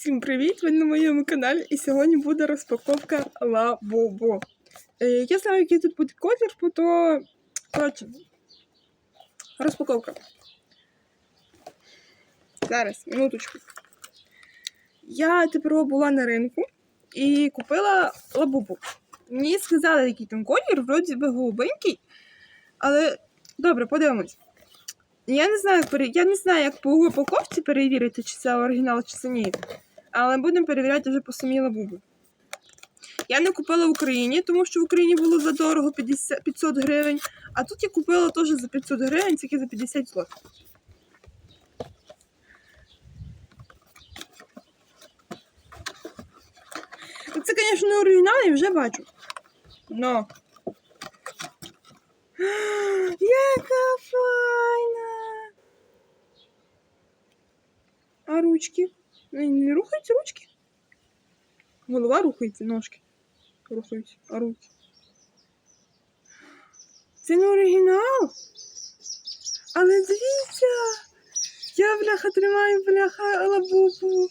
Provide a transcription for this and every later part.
Всім привіт! Ви на моєму каналі і сьогодні буде розпаковка Лабобо. Е, я знаю, який тут буде колір, то. Коротше. Розпаковка. Зараз, минуточку. Я тепер була на ринку і купила лабубу. Мені сказали, який там колір, вроді би голубенький. Але добре, подивимось. Я не знаю, я не знаю, як по упаковці перевірити, чи це оригінал, чи це ні. Але будемо перевіряти вже по самій лабубі. Я не купила в Україні, тому що в Україні було за дорого 50, 500 гривень, а тут я купила теж за 500 гривень, тільки за 50 злотих. Ну, Це, звісно, не оригінал, я вже бачу. Но. Яка файна! А ручки? Не, рухаються ручки? Голова рухається, ножки. Рухаються, а руки. Це не оригінал. Але дивіться! Я бляха тримаю бляха лабубу.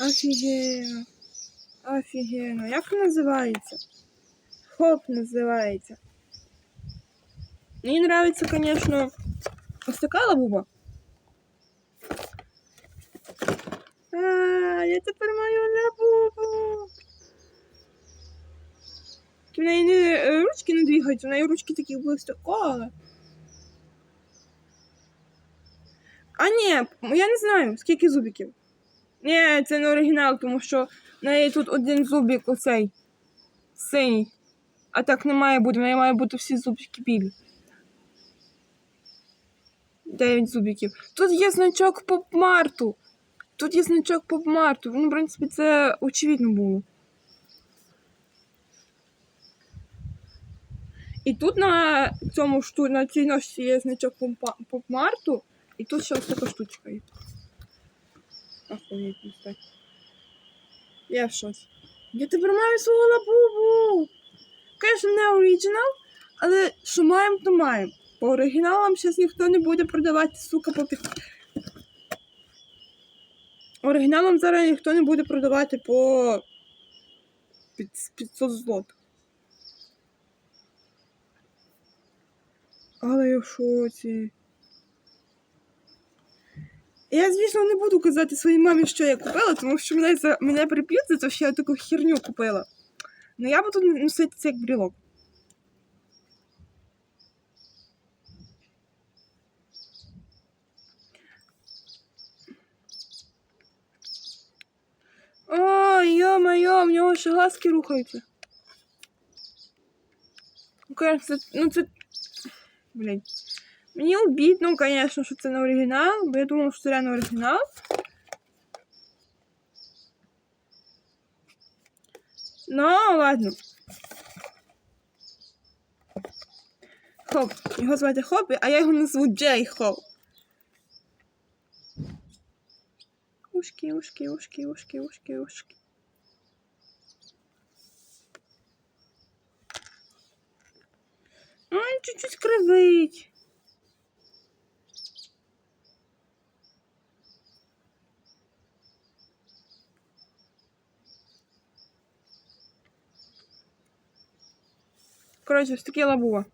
Офігенно. Офігенно. Як називається? Хоп називається. Мені нравится, конечно, ось така лабуба. А, я тепер маю лабубу. В неї не, е, ручки не двигаються, в неї ручки такі були. А ні, я не знаю, скільки зубиків. Ні, це не оригінал, тому що в неї тут один зубик оцей синій. А так не має бути, в неї має бути всі зубики білі. 9 зубиків. Тут є значок поп-марту. Тут є значок поп-марту. Ну, в принципі, це очевидно було. І тут на цьому шту... на цій ножці є значок попа- поп-марту, і тут ще ось така штучка є. Охуєть, так. Я шоці. Я тепер маю свого лабубу. Звісно, не оригінал, але що маємо, то маємо. По оригіналам зараз ніхто не буде продавати, сука, по під... Оригіналам зараз ніхто не буде продавати по 500 злотих. Але я в шоці. Я, звісно, не буду казати своїй мамі, що я купила, тому що мене, за... мене прип'ють за те, що я таку херню купила. Ну я буду носити це як брілок. Ой, йо-моє, в нього ще глазки рухаються. Ну, конечно, ну це. Блять. Мені обідно, звісно, що це не оригінал, бо я думала, що це реально оригінал. Ну, ладно. Хоп. Його звати Хоп, а я його назву Джей Хоп. Ушки, ушки, ушки, ушки, ушки, ушки. Ой, чуть-чуть кривить. Коротше, ось таке лабуба.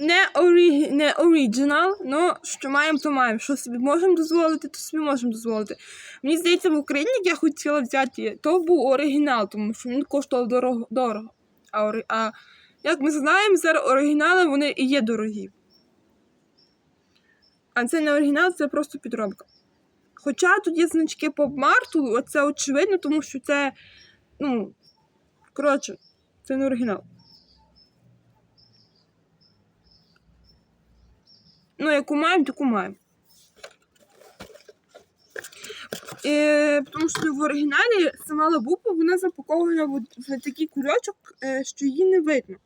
Не, орі... не оригінал, але що маємо, то маємо. Що собі можемо дозволити, то собі можемо дозволити. Мені здається, в Україні я хотіла взяти, то був оригінал, тому що він коштував дорого. дорого. А, ори... а як ми знаємо, зараз оригінали вони і є дорогі. А це не оригінал, це просто підробка. Хоча тут є значки поп-марту, це очевидно, тому що це, ну, коротше, це не оригінал. Ну, яку маємо, таку маємо. Е, тому що в оригіналі сама лабуба вона запакована в, в такий кульочок, е, що її не видно.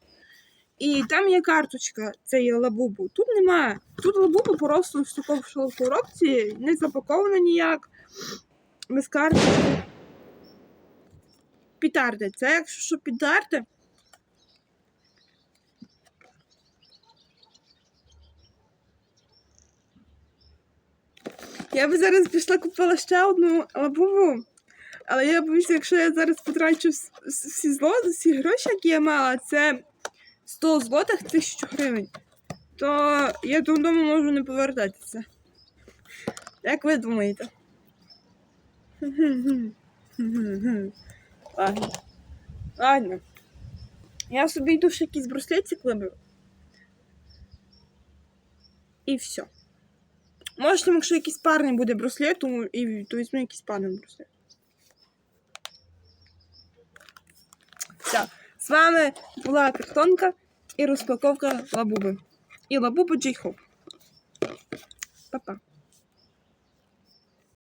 І там є карточка цієї лабуби. Тут немає. Тут лабуба просто в такому коробці, не запакована ніяк, без карточки. Пітарди. Це якщо що пітарди. Я би зараз пішла купила ще одну лабубу. Але я боюся, якщо я зараз потрачу всі зло, всі гроші, які я мала, це 100 злотих 1000 гривень, то я додому можу не повертатися. Як ви думаєте? Ладно. Ладно. Я собі йду ще якийсь браслетик виберу. І все. Може, там, якщо якийсь парний буде браслет, то, і, то візьму якийсь парний браслет. Все. З вами була картонка і розпаковка лабуби. І лабуба Джейхоп. Па-па.